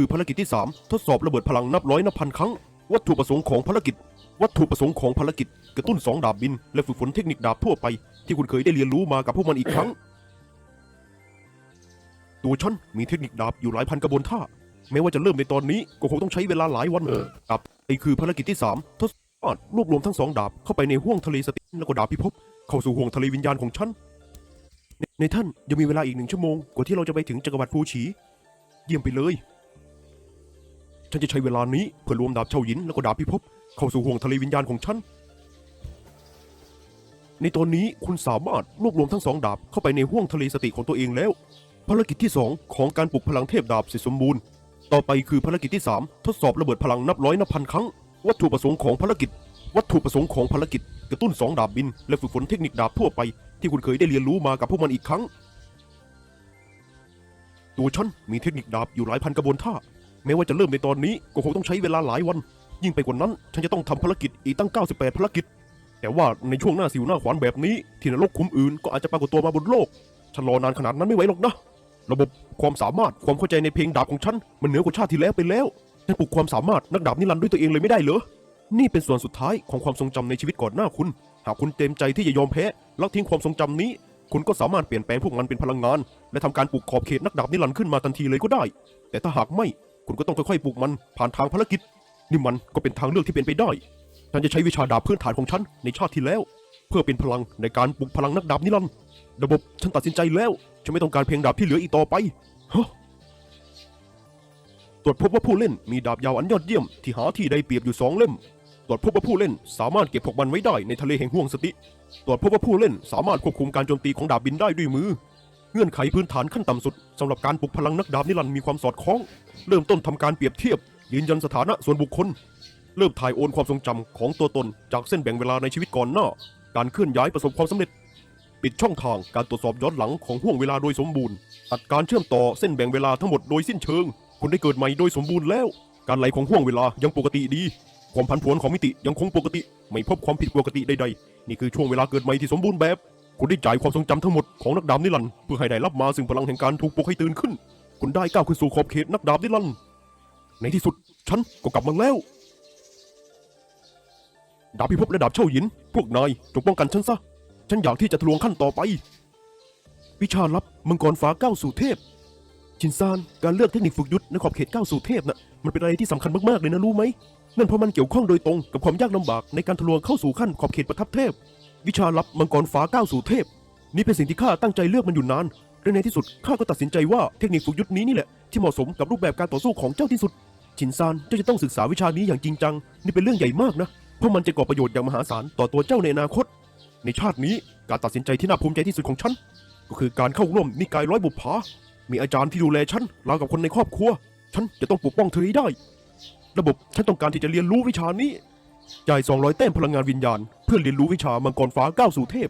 คือภารกิจที่ 3 ทดสอบระเบิดพลังนับร้อยนับพันครั้ง วัตถุประสงค์ของภารกิจ วัตถุประสงค์ของภารกิจ กระตุ้นสองดาบบิน และฝึกฝนเทคนิคดาบทั่วไป ที่คุณเคยได้เรียนรู้มากับพวกมันอีกครั้ง ตัวฉันมีเทคนิคดาบอยู่หลายพันกระบวนท่าแม้ว่าจะเริ่มในตอนนี้ก็คงต้องใช้เวลาหลายวันดาบไอคือภารกิจที่ 3 ทดสอบรวบรวมทั้งสองดาบเข้าไปในห้วงทะเลสติแล้วก็ดาบพิภพเข้าสู่ห้วงทะเลวิญญาณของฉันในในท่านยังมีเวลาอีกหนึ่งชั่วโมงกว่าที่เราจะไปถึงจักรวรรดิฟูฉี เยี่ยมไปเลย ฉันจะใช้เวลานี้เพื่อรวมดาบเฉาหยินแล้วก็ดาบพิภพเข้าสู่ห่วงทะเลวิญญาณของฉัน ในตอนนี้คุณสามารถรวบรวมทั้งสองดาบเข้าไปในห่วงทะเลสติของตัวเองแล้ว ภารกิจที่ 2 ของการปลุกพลังเทพดาบเสร็จสมบูรณ์ ต่อไปคือภารกิจที่ 3 ทดสอบระเบิดพลังนับร้อยนับพันครั้ง วัตถุประสงค์ของภารกิจ วัตถุประสงค์ของภารกิจ กระตุ้นสองดาบบิน และฝึกฝนเทคนิคดาบทั่วไปที่คุณเคยได้เรียนรู้มากับพวกมันอีกครั้ง ตัวฉันมีเทคนิคดาบอยู่หลายพันกระบวนท่า แม้ว่าจะเริ่มในตอนนี้ก็คงต้องใช้เวลาหลายวัน ยิ่งไปกว่านั้น ฉันจะต้องทำภารกิจอีกตั้ง 98 ภารกิจ แต่ว่าในช่วงหน้าสิวหน้าขวานแบบนี้ ที่นรกคุ้มอื่นก็อาจจะปรากฏตัวมาบนโลกฉันรอนานขนาดนั้นไม่ไหวหรอกนะระบบความสามารถความเข้าใจในเพลงดาบของฉันมันเหนือกว่าชาติที่แล้วไปแล้วฉันปลุกความสามารถนักดาบนิรันดร์ด้วยตัวเองเลยไม่ได้เหรอนี่เป็นส่วนสุดท้ายของความทรงจำในชีวิตก่อนหน้าคุณ หากคุณเต็มใจที่จะยอมแพ้ล้วทิ้งความทรงจำนี้ คุณก็สามารถเปลี่ยนแปลงพวกมันเป็นพลังงาน และทำการปลูกขอบเขตนักดาบนิรันดร์ขึ้นมาทันทีเลยก็ได้ แต่ถ้าหากไม่ คุณก็ต้องค่อยๆปลูกมันผ่านทางภารกิจ นี่มันก็เป็นทางเลือกที่เป็นไปได้ ฉันจะใช้วิชาดาบพื้นฐานของฉันในชาติที่แล้ว เพื่อเป็นพลังในการปลุกพลังนักดาบนิรันดร์ระบบฉันตัดสินใจแล้ว ฉันไม่ต้องการเพียงดาบที่เหลืออีกต่อไปฮะตรวจพบว่าผู้เล่นมีดาบยาวอันยอดเยี่ยมที่หาที่ได้เปรียบอยู่สองเล่ม ตรวจพบว่าผู้เล่นสามารถเก็บพวกมันไว้ได้ในทะเลแห่งห่วงสติ ตรวจพบว่าผู้เล่นสามารถควบคุมการโจมตีของดาบบินได้ด้วยมือ เงื่อนไขพื้นฐานขั้นต่ำสุดสำหรับการปลุกพลังนักดาบนิรันดร์มีความสอดคล้อง เริ่มต้นทำการเปรียบเทียบ ยืนยันสถานะส่วนบุคคล เริ่มถ่ายโอนความทรงจำของตัวตน จากเส้นแบ่งเวลาในชีวิตก่อนหน้า การเคลื่อนย้ายประสบความสำเร็จ ปิดช่องทางการตรวจสอบย้อนหลังของห่วงเวลาโดยสมบูรณ์ ตัดการเชื่อมต่อเส้นแบ่งเวลาทั้งหมดโดยสิ้นเชิง คุณได้เกิดใหม่โดยสมบูรณ์แล้ว การไหลของห่วงเวลายังปกติดี ความผันผวนของมิติยังคงปกติ ไม่พบความผิดปกติใดๆ นี่คือช่วงเวลาเกิดใหม่ที่สมบูรณ์แบบ คุณได้จ่ายความทรงจำทั้งหมดของนักดาบนิรันดร์เพื่อให้ได้รับมาซึ่งพลังแห่งการถูกปลุกให้ตื่นขึ้น คุณได้ก้าวขึ้นสู่ขอบเขตนักดาบนิรันดร์ในที่สุดฉันก็กลับมาแล้ว ดาบพิภพและดาบเช่าหยิน พวกนายจงป้องกันฉันซะ ฉันอยากที่จะทะลวงขั้นต่อไป วิชาลับมังกรฟ้าก้าวสู่เทพ ชินซานการเลือกเทคนิคฝึกยุทธในขอบเขตก้าวสู่เทพน่ะมันเป็นอะไรที่สำคัญมากๆเลยนะรู้ไหมนั่นเพราะมันเกี่ยวข้องโดยตรงกับความยากลำบากในการทะลวงเข้าสู่ขั้นขอบเขตประทับเทพ วิชาลับมังกรฟ้าก้าวสู่เทพ นี่เป็นสิ่งที่ข้าตั้งใจเลือกมันอยู่นานและในที่สุดข้าก็ตัดสินใจว่าเทคนิคฝึกยุทธนี้นี่แหละที่เหมาะสมกับรูปแบบการต่อสู้ของเจ้าที่สุด ชินซานเจ้าจะต้องศึกษาวิชานี้อย่างจริงจัง นี่เป็นเรื่องใหญ่มากนะ เพราะมันจะก่อประโยชน์อย่างมหาศาลต่อตัวเจ้าในอนาคต ในชาตินี้การตัดสินใจที่น่าภูมิใจที่สุดของฉัน ก็คือการเข้าร่วมนิกายร้อยบุปผามีอาจารย์ที่ดูแลฉันราวกับคนในครอบครัว ฉันจะต้องปกป้องเธอให้ได้ ระบบฉันต้องการที่จะเรียนรู้วิชานี้ จ่าย200แต้มพลังงานวิญญาณ เพื่อเรียนรู้วิชามังกรฟ้าก้าวสู่เทพ